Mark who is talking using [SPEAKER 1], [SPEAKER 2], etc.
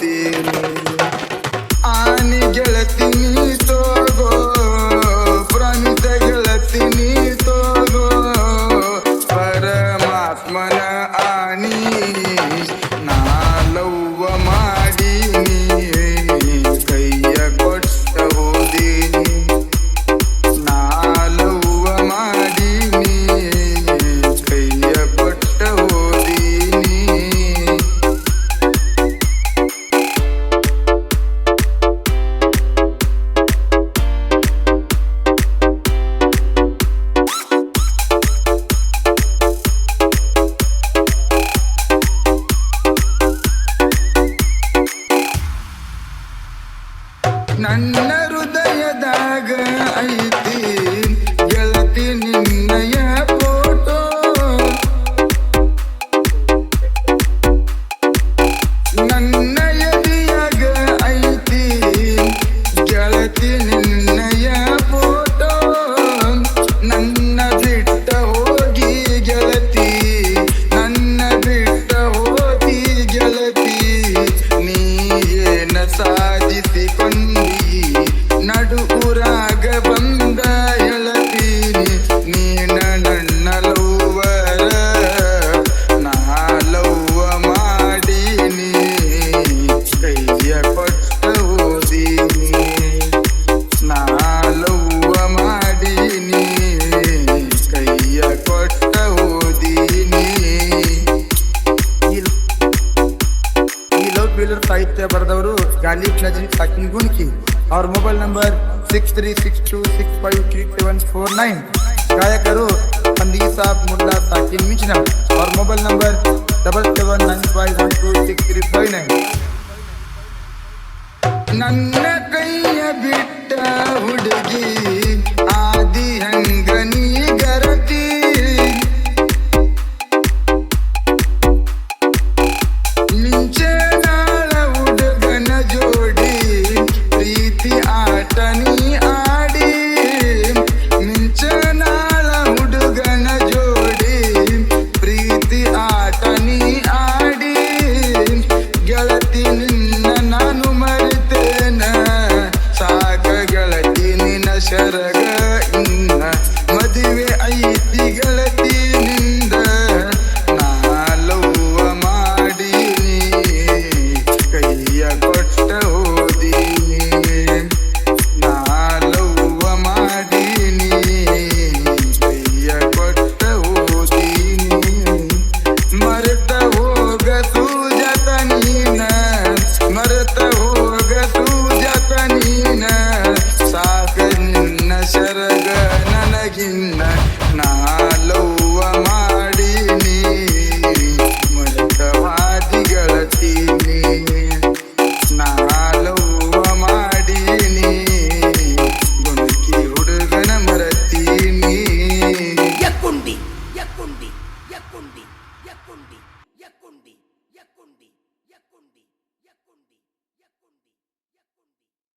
[SPEAKER 1] वाचे आणि गेळतिनी तो गो प्रणित गेळतिनी तो गो परमात्मन आणि ना लव माडी. ನನ್ನ ಹೃದಯದಾಗ ಐತಿ. సాధిసి కొన్ని నడుగు ಬರೆದವರು ಗಾಲಿಬ್ ನಜೀರ್ ಸಾಕಿನ್ ಗುನ್ಕಿ ಅವ್ರ mobile number six three six two six five three seven four nine ಗಾಯಕರು ಹಂದಿ ಸಾಬ್ ಮುಲ್ಲಾ ಸಾಕಿನ್ ಮಿಂಚಿನ ಅವ್ರ mobile number double seven nine five one two six three five nine ನನ್ನ ಕೈಯ ಬಿಟ್ಟ ಹುಡುಗಿ Çerek
[SPEAKER 2] எக்குண்டி எக்குண்டி எக்குண்டி எக்குண்டி